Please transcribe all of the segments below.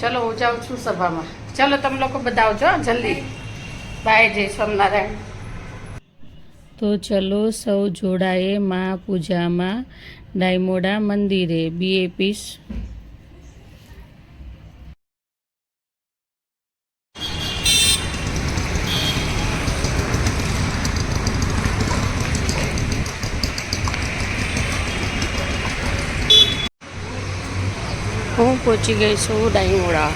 ચલો, હું જાઉં છું સભામાં. ચલો, તમે લોકો બધા આવજો જલ્દી. બાય, જય સ્વામિનારાયણ. તો ચલો, સૌ જોડાએ મા પૂજામાં. ડાયમોડા મંદિરે બીએ હું પહોંચી ગઈ છું ડાઈમોડા ડાઈમોડા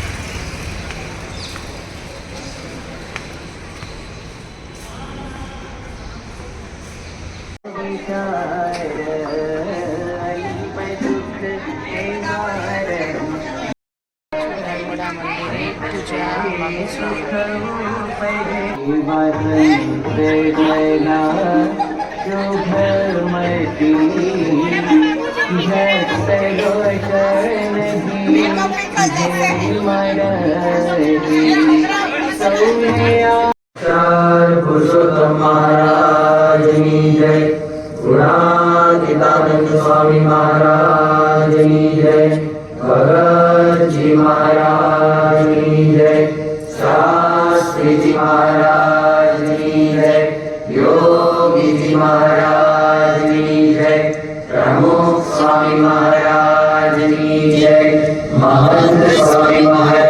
મામેશ્વર પુરુષોત્તમ મહારાજની જય ગુણાતીતાનંદ સ્વામી મહારાજની જય ભગતજી મહારાજની જય શાસ્ત્રીજી મહારાજની જય યોગીજી મહારાજની જય પ્રમુખ સ્વામી મહારાજ ہے مہارت